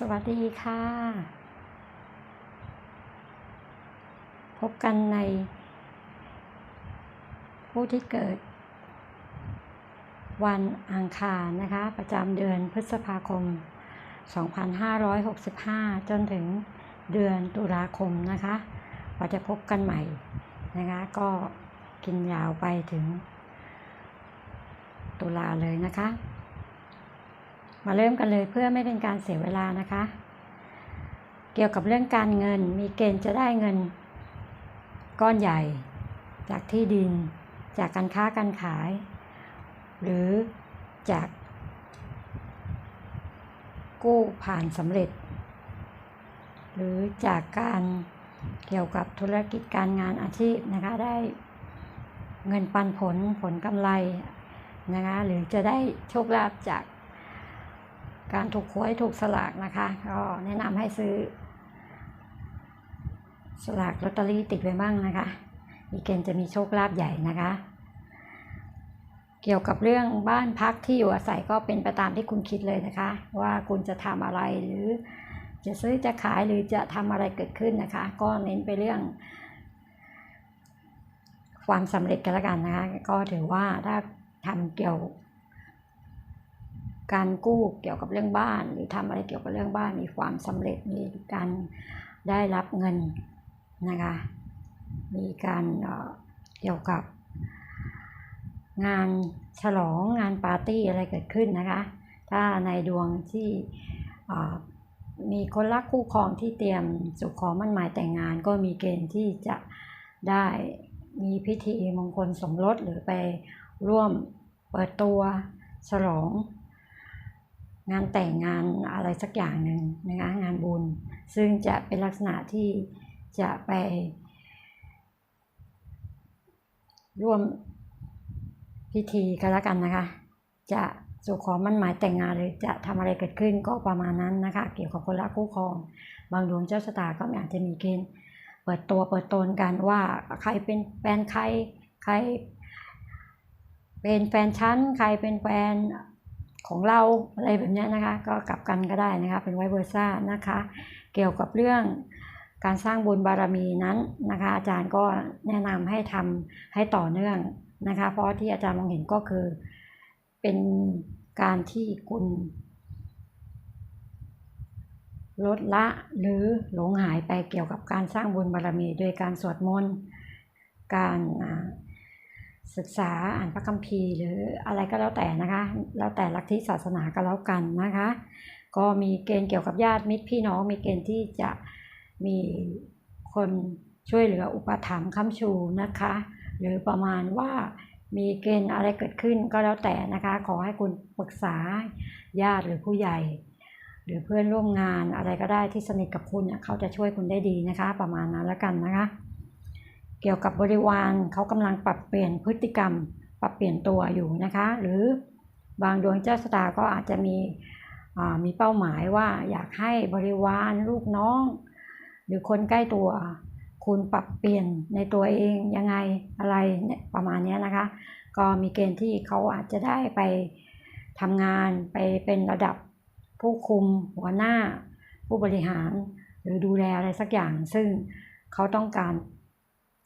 สวัสดีค่ะ พบกันใน ผู้ที่เกิด วันอังคารนะคะ ประจำเดือนพฤษภาคม 2565 จนถึงเดือนตุลาคมนะคะเราจะพบกันใหม่นะคะ ก็กินยาวไปถึง ตุลาเลยนะคะ มาเริ่มกันเลยเพื่อไม่เป็นการเสียเวลานะคะ เกี่ยวกับเรื่องการเงินมีเกณฑ์จะได้เงิน ก้อนใหญ่ จากที่ดิน จากการค้าการขาย หรือจาก กู้ผ่านสำเร็จ หรือจากการเกี่ยวกับธุรกิจการงานอาชีพนะคะได้เงินปันผลผลกำไรนะคะหรือจะได้โชคลาภจาก การถูกหวยถูกสลากนะคะก็แนะนำให้ซื้อ สลากลอตเตอรี่ติดไว้บ้างนะคะมีเกณฑ์จะมีโชคลาภใหญ่นะคะ เกี่ยวกับเรื่องบ้านพักที่อยู่อาศัยก็เป็นไปตามที่คุณคิดเลยนะคะ ว่าคุณจะทำอะไรหรือจะซื้อจะขายหรือจะทำอะไรเกิดขึ้นนะคะ ก็เน้นไปเรื่อง ความสำเร็จกันละกันนะคะ ก็ถือว่าถ้าทำเกี่ยว การกู้เกี่ยวกับเรื่องบ้าน หรือทำอะไรเกี่ยวกับเรื่องบ้านมีความสำเร็จมีการได้รับเงินนะคะมีการเกี่ยวกับ งานฉลองงานปาร์ตี้อะไรเกิดขึ้นนะคะ ถ้าในดวงที่มีคนรักคู่ครองที่เตรียมสุขอมั่นหมายแต่งงาน ก็มีเกณฑ์ที่จะได้มีพิธีมงคลสมรสหรือไปร่วมเปิดตัวฉลอง งานแต่งงานอะไรสักอย่างหนึ่งนะคะงานบุญ ซึ่งจะเป็นลักษณะที่จะไป ร่วมพิธีกันแล้วกันนะคะ จะสู่ขอมั่นหมายแต่งงานหรือจะทำอะไรเกิดขึ้นก็ประมาณนั้นนะคะ เกี่ยวกับคนรักคู่ครอง บางดวงเจ้าชะตาก็อาจจะมีเกณฑ์เปิดตัวเปิดตนกันว่าใครเป็นแฟนใครใคร เป็นแฟนชั้นใครเป็นแฟน ของเราอะไรแบบนี้นะคะ ก็กลับกันก็ได้นะคะ เป็นไวเวอร์ซ่านะคะ เกี่ยวกับเรื่องการสร้างบุญบารมีนั้นนะคะ อาจารย์ก็แนะนำให้ทำให้ต่อเนื่องนะคะ เพราะที่อาจารย์มองเห็นก็คือเป็นการที่คุณลดละหรือหลงหายไปเกี่ยวกับการสร้างบุญบารมี โดยการสวดมนต์ การ ศึกษาอ่านพระคัมภีร์หรืออะไรก็แล้วแต่นะคะ แล้วแต่ลัทธิศาสนาก็แล้วกันนะคะ ก็มีเกณฑ์เกี่ยวกับญาติมิตรพี่น้อง มีเกณฑ์ที่จะมีคนช่วยเหลืออุปถัมภ์ค้ำชูนะคะ หรือประมาณว่ามีเกณฑ์อะไรเกิดขึ้นก็แล้วแต่นะคะ ขอให้คุณปรึกษาญาติหรือผู้ใหญ่ หรือเพื่อนร่วมงานอะไรก็ได้ที่สนิทกับคุณเนี่ยเขาจะช่วยคุณได้ดีนะคะ ประมาณนั้นแล้วกันนะคะ เกี่ยวกับบริวารเขากำลังปรับเปลี่ยนพฤติกรรม ปรับเปลี่ยนตัวอยู่นะคะ หรือบางดวงเจ้าชะตาก็อาจจะมีมีเป้าหมายว่าอยากให้บริวารลูกน้อง หรือคนใกล้ตัวคุณปรับเปลี่ยนในตัวเองยังไงอะไรเนี่ยประมาณนี้นะคะ ก็มีเกณฑ์ที่เขาอาจจะได้ไปทำงานไปเป็นระดับผู้คุมหัวหน้า ผู้บริหาร หรือดูแลอะไรสักอย่าง ซึ่งเขาต้องการ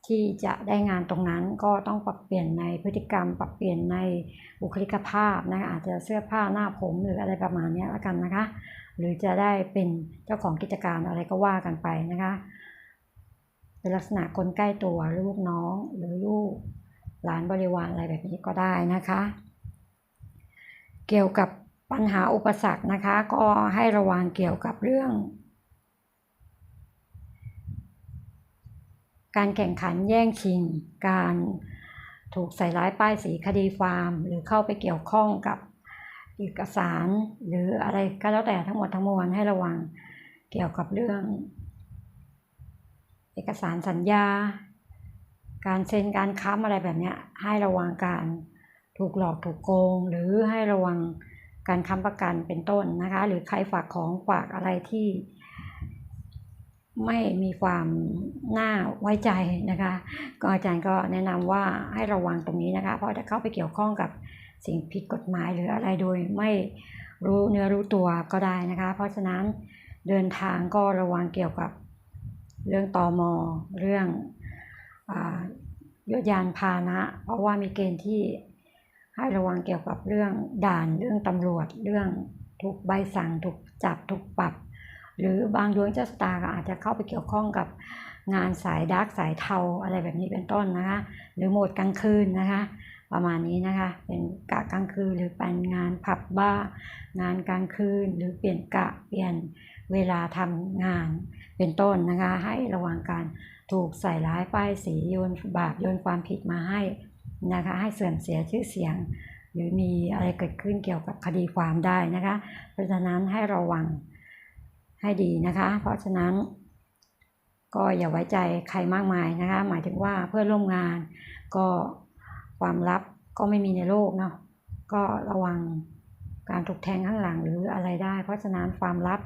ที่จะได้งานตรงนั้นก็ต้องปรับเปลี่ยนในพฤติกรรม ปรับเปลี่ยนในบุคลิกภาพนะคะอาจจะเสื้อผ้าหน้าผมหรืออะไรประมาณนี้แล้วกันนะคะ หรือจะได้เป็นเจ้าของกิจการอะไรก็ว่ากันไปนะคะเป็นลักษณะคนใกล้ตัวลูกน้องหรือลูกหลานบริวารอะไรแบบนี้ก็ได้นะคะ เกี่ยวกับปัญหาอุปสรรคนะคะ ก็ให้ระวังเกี่ยวกับเรื่อง การแข่งขันแย่งชิง การถูกใส่ร้ายป้ายสีคดีฟาร์มหรือเข้าไปเกี่ยวข้องกับเอกสารหรืออะไรก็แล้วแต่ทั้งหมดทั้งมวลให้ระวังเกี่ยวกับเรื่อง เอกสารสัญญา การเซ็นการค้ำอะไรแบบนี้ให้ระวังการถูกหลอกถูกโกง หรือให้ระวังการค้ำประกันเป็นต้นนะคะ หรือใครฝากของฝากอะไรที่ ไม่มีความน่าไว้ใจนะคะ ก็อาจารย์ก็แนะนำว่าให้ระวังตรงนี้นะคะ เพราะจะเข้าไปเกี่ยวข้องกับสิ่งผิดกฎหมายหรืออะไรโดยไม่รู้เนื้อรู้ตัวก็ได้นะคะ เพราะฉะนั้นเดินทางก็ระวังเกี่ยวกับเรื่องตอมอเรื่องยยานพานะ เพราะว่ามีเกณฑ์ที่ให้ระวังเกี่ยวกับเรื่องด่านเรื่องตำรวจเรื่องถูกใบสั่งถูกจับถูกปรับ หรือบางดวงเจ้าสตาร์อาจจะเข้าไปเกี่ยวข้องกับงานสายดาร์กสายเทาอะไรแบบนี้เป็นต้นนะคะ หรือโหมดกลางคืนนะคะ ประมาณนี้นะคะ เป็นกะกลางคืนหรือเป็นงานผับบ้า งานกลางคืน หรือเปลี่ยนกะเปลี่ยนเวลาทำงานเป็นต้นนะคะ ให้ระวังการถูกใส่ร้ายป้ายสีโยนบาปโยนความผิดมาให้นะคะ ให้เสื่อมเสียชื่อเสียง หรือมีอะไรเกิดขึ้นเกี่ยวกับคดีความได้นะคะ เพราะฉะนั้นให้ระวัง ให้ดีนะคะ เพราะฉะนั้น ก็อย่าไว้ใจใครมากมายนะคะ หมายถึงว่าเพื่อร่วมงานก็ความลับก็ไม่มีในโลกเนาะก็ระวังการถูกแทงข้างหลังหรืออะไรได้ เพราะฉะนั้นความลับ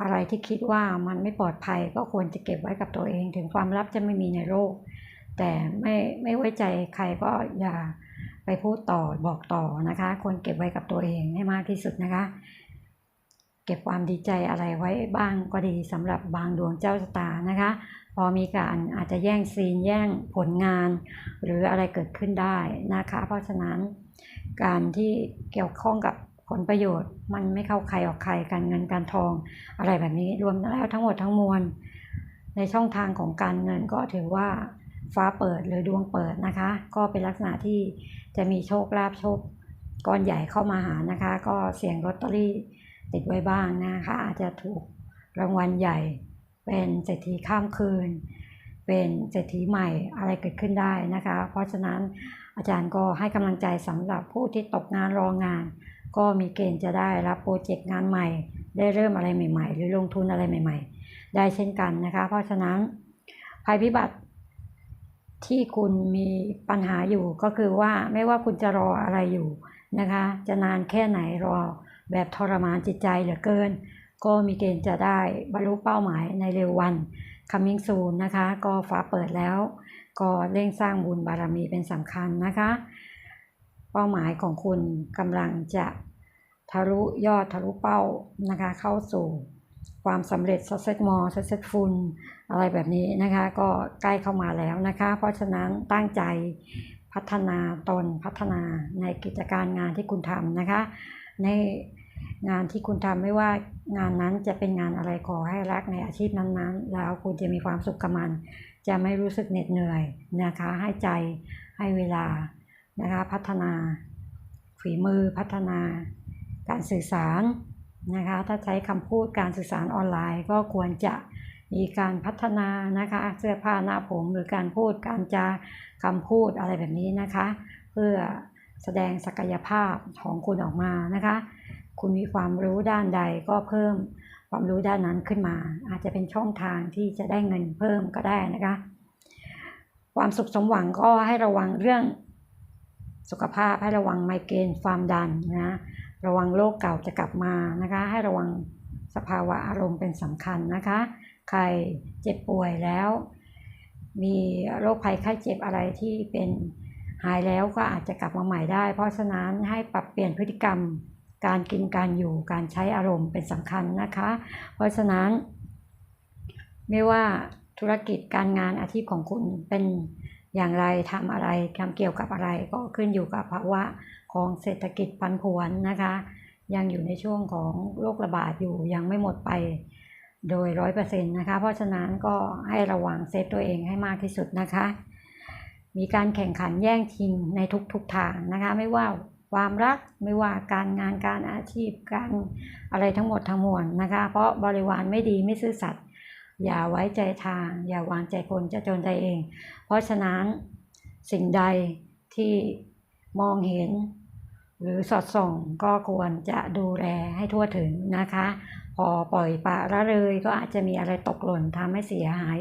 อะไรที่คิดว่ามันไม่ปลอดภัยก็ควรจะเก็บไว้กับตัวเอง ถึงความลับจะไม่มีในโลก แต่ไม่ไม่ไว้ใจใครก็อย่าไปพูดต่อบอกต่อนะคะควรเก็บไว้กับตัวเองให้มากที่สุดนะคะ ก็บความดีใจอะไรไว้บ้างก็ดีสำหรับบางดวงเจ้าชะตานะคะ พอมีการอาจจะแย่งซีนแย่งผลงาน หรืออะไรเกิดขึ้นได้นะคะ เพราะฉะนั้นการที่เกี่ยวข้องกับผลประโยชน์ มันไม่เข้าใครออกใครการเงินการทองอะไรแบบนี้รวมแล้วทั้งหมดทั้งมวล ในช่องทางของการเงินก็ถือว่าฟ้าเปิดหรือดวงเปิดนะคะ ก็เป็นลักษณะที่จะมีโชคลาภโชคก้อนใหญ่เข้ามาหานะคะ ก็เสี่ยงลอตเตอรี่ ติดไว้บ้างนะคะ อาจจะถูกรางวัลใหญ่ เป็นเศรษฐีข้ามคืน เป็นเศรษฐีใหม่อะไรเกิดขึ้นได้นะคะ เพราะฉะนั้นอาจารย์ก็ให้กำลังใจสำหรับผู้ที่ตกงานรองงาน ก็มีเกณฑ์จะได้รับโปรเจกต์งานใหม่ ได้เริ่มอะไรใหม่ ๆ หรือลงทุนอะไรใหม่ ๆ ได้เช่นกันนะคะ เพราะฉะนั้นภัยพิบัติที่คุณมีปัญหาอยู่ก็คือว่าไม่ว่าคุณจะรออะไรอยู่นะคะ จะนานแค่ไหนรอ แบบทรมานจิตใจเหลือเกิน ก็มีเกณฑ์จะได้บรรลุเป้าหมายในเร็ววัน coming soon นะคะ ก็ฟ้าเปิดแล้ว ก็เร่งสร้างบุญบารมีเป็นสำคัญนะคะ เป้าหมายของคุณกำลังจะทะลุยอดทะลุเป้านะคะ เข้าสู่ความสำเร็จ success more successful อะไรแบบนี้นะคะ ก็ใกล้เข้ามาแล้วนะคะ เพราะฉะนั้นตั้งใจพัฒนาตนพัฒนาในกิจการงานที่คุณทำนะคะ ใน งานที่คุณทำไม่ว่างานนั้นจะเป็นงานอะไรขอให้รักในอาชีพนั้นๆ แล้วคุณจะมีความสุขกับมัน จะไม่รู้สึกเหน็ดเหนื่อยนะคะ ให้ใจให้เวลานะคะพัฒนาฝีมือพัฒนา การสื่อสารนะคะ ถ้าใช้คำพูดการสื่อสารออนไลน์ก็ควรจะมีการพัฒนานะคะเสื้อผ้าหน้าผมหรือการพูดการจาคำพูดอะไรแบบนี้นะคะ เพื่อแสดงศักยภาพของคุณออกมานะคะ คุณมีความรู้ด้านใดก็เพิ่มความรู้ด้านนั้นขึ้นมา อาจจะเป็นช่องทางที่จะได้เงินเพิ่มก็ได้นะคะ ความสุขสมหวังก็ให้ระวังเรื่องสุขภาพให้ระวังไมเกรนความดันนะระวังโรคเก่าจะกลับมานะคะ ให้ระวังสภาวะอารมณ์เป็นสำคัญนะคะ ใครเจ็บป่วยแล้ว มีโรคภัยไข้เจ็บอะไรที่เป็นหายแล้วก็อาจจะกลับมาใหม่ได้ เพราะฉะนั้นให้ปรับเปลี่ยนพฤติกรรม การกินการอยู่การใช้อารมณ์เป็นสำคัญนะคะ เพราะฉะนั้น ไม่ว่าธุรกิจการงานอาชีพของคุณเป็นอย่างไรทำอะไรทำเกี่ยวกับอะไรก็ขึ้นอยู่กับภาวะของเศรษฐกิจพันผวนนะคะ ยังอยู่ในช่วงของโรคระบาดอยู่ยังไม่หมดไปโดยร้อยเปอร์เซ็นต์นะคะ เพราะฉะนั้นก็ให้ระวังเซฟตัวเองให้มากที่สุดนะคะ มีการแข่งขันแย่งชิงในทุกๆทางนะคะ ไม่ว่า ความรักไม่ว่าการงานการอาชีพการอะไรทั้งหมดทั้งมวลนะคะ เพราะบริวารไม่ดีไม่ซื่อสัตย์อย่าไว้ใจทาง อย่าวางใจคนจะจนใจเอง เพราะฉะนั้นสิ่งใดที่มองเห็น หรือสอดส่องก็ควรจะดูแลให้ทั่วถึงนะคะ พอปล่อยปะละเลยก็อาจจะมีอะไรตกหล่นทำให้เสียหาย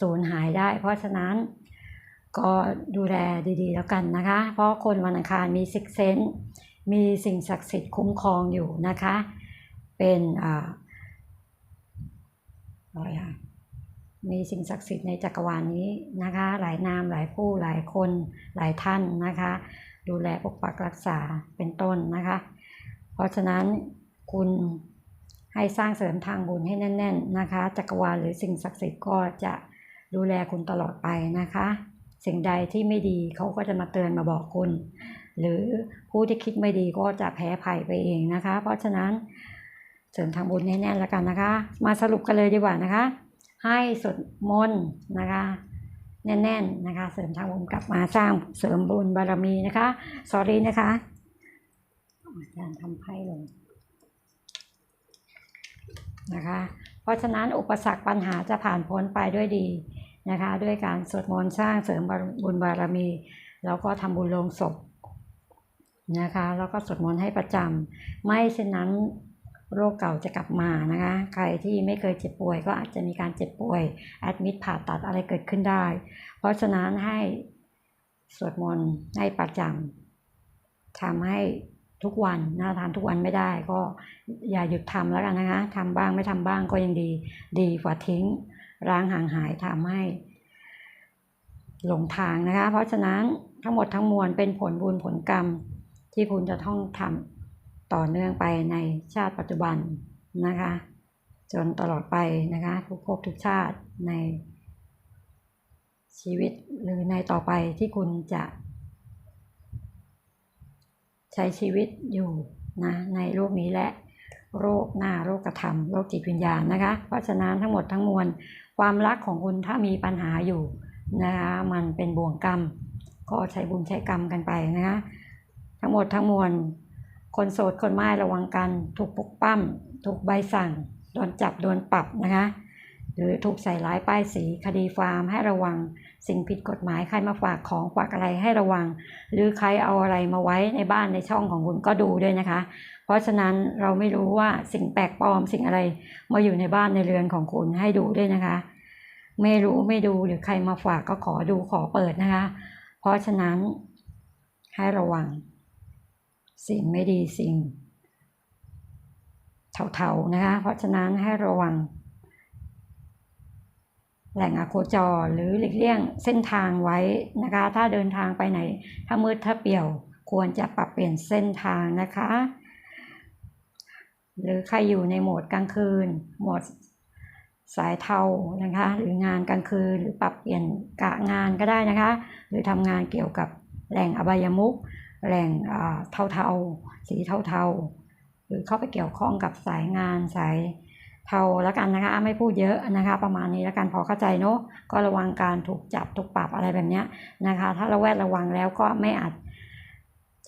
สูญหายได้ เพราะฉะนั้น ก็ดูแลดีๆ แล้วกันนะคะ เพราะคนวันอังคารมีซิกเซนมีสิ่งศักดิ์สิทธิ์คุ้มครองอยู่นะคะ เป็นอ่าอะไรอะมีสิ่งศักดิ์สิทธิ์ในจักรวาลนี้นะคะ หลายนามหลายผู้หลายคนหลายท่านนะคะ ดูแลปกปักรักษาเป็นต้นนะคะ เพราะฉะนั้นคุณให้สร้างเสริมทางบุญให้แน่น ๆ นะคะ จักรวาลหรือสิ่งศักดิ์สิทธิ์ก็จะดูแลคุณตลอดไปนะคะ สิ่งใดที่ไม่ดีเขาก็จะมาเตือนมาบอกคุณ หรือผู้ที่คิดไม่ดีก็จะแพ้ภัยไปเองนะคะ เพราะฉะนั้นเสริมทางบุญแน่นแล้วกันนะคะ มาสรุปกันเลยดีกว่านะคะ ให้สวดมนต์นะคะ แน่นๆนะคะ เสริมทางบุญกลับมาสร้างเสริมบุญบารมีนะคะสอรี่นะคะอาจารย์ทำไพ่ลงนะคะ เพราะฉะนั้นอุปสรรคปัญหาจะผ่านพ้นไปด้วยดี นะคะ ด้วยการสวดมนต์สร้างเสริมบุญบารมี แล้วก็ทำบุญลงศพนะคะ แล้วก็สวดมนต์ให้ประจำไม่เช่นนั้นโรคเก่าจะกลับมานะคะ ใครที่ไม่เคยเจ็บป่วยก็อาจจะมีการเจ็บป่วยแอดมิดผ่าตัดอะไรเกิดขึ้นได้ เพราะฉะนั้นให้สวดมนต์ให้ประจำทำให้ทุกวันนะทำทุกวันไม่ได้ ก็อย่าหยุดทำแล้วกันนะคะทำบ้างไม่ทำบ้างก็ยังดี ดีกว่าทิ้ง ร้างห่างหายทำให้หลงทางนะคะ เพราะฉะนั้นทั้งหมดทั้งมวลเป็นผลบุญผลกรรมที่คุณจะต้องทำต่อเนื่องไปในชาติปัจจุบันนะคะ จนตลอดไปนะคะทุกภพทุกชาติในชีวิตหรือในต่อไปที่คุณจะ ใช้ชีวิตอยู่นะในโลกนี้และโรคหน้าโรคกระทำโรคจิตวิญญาณนะคะ เพราะฉะนั้นทั้งหมดทั้งมวล ความรักของคุณถ้ามีปัญหาอยู่นะคะมันเป็นบ่วงกรรม ก็ใช้บุญใช้กรรมกันไปนะคะทั้งหมดทั้งมวลคนโสดคนไม่ระวังกัน ถูกปลุกปั้ม ถูกใบสั่ง โดนจับ โดนปรับนะคะ หรือถูกใส่ร้ายป้ายสีคดีฟาร์มให้ระวัง สิ่งผิดกฎหมายใครมาฝากของฝากอะไรให้ระวัง หรือใครเอาอะไรมาไว้ในบ้านในช่องของคุณก็ดูด้วยนะคะ เพราะฉะนั้นเราไม่รู้ว่าสิ่งแปลกปลอมสิ่งอะไรมาอยู่ในบ้านในเรือนของคุณให้ดูด้วยนะคะ ไม่รู้ไม่ดูหรือใครมาฝากก็ขอดูขอเปิดนะคะ เพราะฉะนั้นให้ระวัง สิ่งไม่ดีสิ่งเทาๆนะคะ เพราะฉะนั้นให้ระวัง แหล่งอโคจรหรือหลีกเลี่ยงเส้นทางไว้นะคะ ถ้าเดินทางไปไหน ถ้ามืดถ้าเปี่ยว ควรจะปรับเปลี่ยนเส้นทางนะคะ หรือใครอยู่ในโหมดกลางคืน โหมดสายเทานะคะ หรืองานกลางคืนหรือปรับเปลี่ยนกะงานก็ได้นะคะ หรือทำงานเกี่ยวกับแหล่งอบายมุกแหล่งเทาๆสีเทาๆหรือเข้าไปเกี่ยวข้องกับสายงานสาย เทาแล้วกันนะคะไม่พูดเยอะนะคะ ประมาณนี้แล้วกันพอเข้าใจเนาะก็ระวังการถูกจับถูกปรับอะไรแบบนี้นะคะ ถ้าเราแวดระวังแล้วก็ไม่อาจ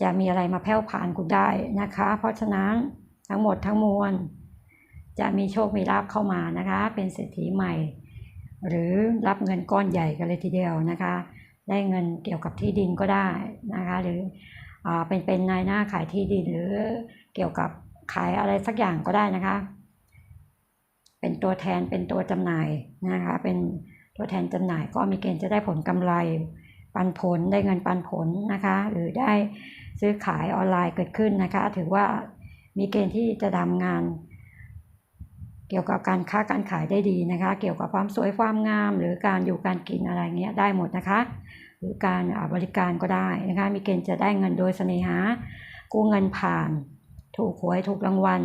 จะมีอะไรมาแผ่วผ่านคุณได้นะคะ เพราะฉะนั้นทั้งหมดทั้งมวล จะมีโชคมีลาภเข้ามานะคะ เป็นเศรษฐีใหม่ หรือรับเงินก้อนใหญ่กันเลยทีเดียวนะคะ ได้เงินเกี่ยวกับที่ดินก็ได้นะคะ หรือเป็นเป็นนายหน้าขายที่ดินหรือเกี่ยวกับขายอะไรสักอย่างก็ได้นะคะ เป็นตัวแทนเป็นตัวจำหน่ายนะคะเป็นตัวแทนจำหน่ายก็มีเกณฑ์จะได้ผลกำไร ปันผลได้เงินปันผลนะคะ หรือได้ซื้อขายออนไลน์เกิดขึ้นนะคะ ถือว่ามีเกณฑ์ที่จะทำงาน เกี่ยวกับการค้าการขายได้ดีนะคะ เกี่ยวกับความสวยความงาม หรือการอยู่การกินอะไรเงี้ยได้หมดนะคะ หรือการบริการก็ได้นะคะ มีเกณฑ์จะได้เงินโดยเสน่หากู้เงินผ่าน ถูกหวยถูกรางวัล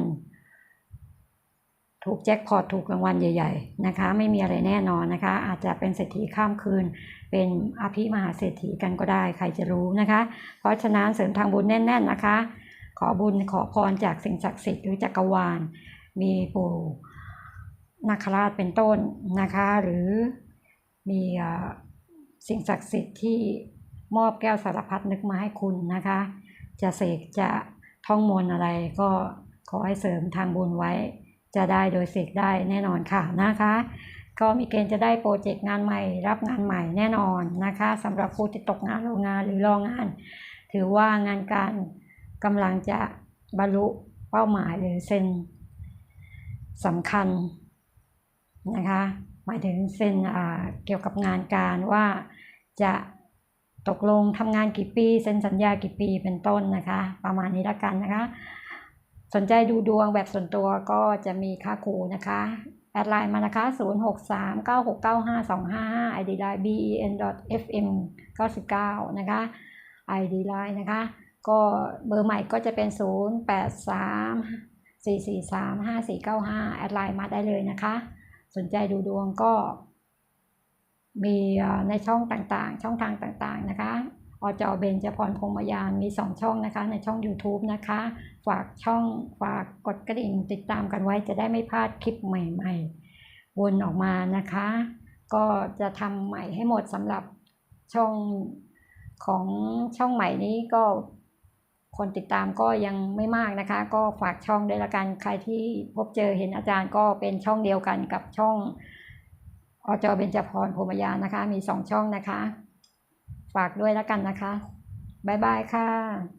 ถูกแจ็คพอตถูกรางวัลใหญ่ ๆ นะคะ ไม่มีอะไรแน่นอนนะคะ อาจจะเป็นเศรษฐีข้ามคืน เป็นอภิมหาเศรษฐีกันก็ได้ใครจะรู้นะคะ เพราะฉะนั้นเสริมทางบุญแน่น ๆนะคะ ขอบุญขอพรจากสิ่งศักดิ์สิทธิ์หรือจักรวาล มีปู่นาคราชเป็นต้นนะคะ หรือมีสิ่งศักดิ์สิทธิ์ที่มอบแก้วสารพัดนึกมาให้คุณนะคะ จะเสกจะท่องมนอะไรก็ขอให้เสริมทางบุญไว้ จะได้โดยเสกได้แน่นอนค่ะนะคะ ก็มีเกณฑ์จะได้โปรเจกต์งานใหม่ รับงานใหม่แน่นอนนะคะสำหรับผู้ที่ตกงานโรงงานหรือรองงาน ถือว่างานการกำลังจะบรรลุเป้าหมายหรือเซ็นสำคัญนะคะหมายถึงเซ็นเกี่ยวกับงานการว่าจะตกลงทำงานกี่ปีเซ็นสัญญากี่ปีเป็นต้นนะคะ ประมาณนี้ละกันนะคะ สนใจดูดวงแบบส่วนตัวก็จะมีค่าครูนะคะ แอดไลน์มานะคะ 0639695255 ID line ben fm 99 นะคะ ID line นะคะ ก็เบอร์ใหม่ก็จะเป็น 0 8 3 4 4 3 5 4 9 5 แอดไลน์มาได้เลยนะคะ สนใจดูดวงก็มีในช่องต่างๆ ช่องทางต่างๆนะคะ อจเบนจพรพรหมยานมี 2 ช่องนะคะ ในช่อง YouTube นะคะ ฝากช่องฝากกดกระดิ่งติดตามกันไว้จะได้ไม่พลาดคลิปใหม่ๆ วนออกมานะคะ ก็จะทำใหม่ให้หมดสำหรับช่องของช่องใหม่นี้ก็คนติดตามก็ยังไม่มากนะคะ ก็ฝากช่องด้วยละกันใครที่พบเจอเห็นอาจารย์ก็เป็นช่องเดียวกันกับช่องอจเบญจพรพรมยานนะคะ มีสองช่องนะคะ ฝากด้วยแล้วกันนะคะ บ๊ายบายค่ะ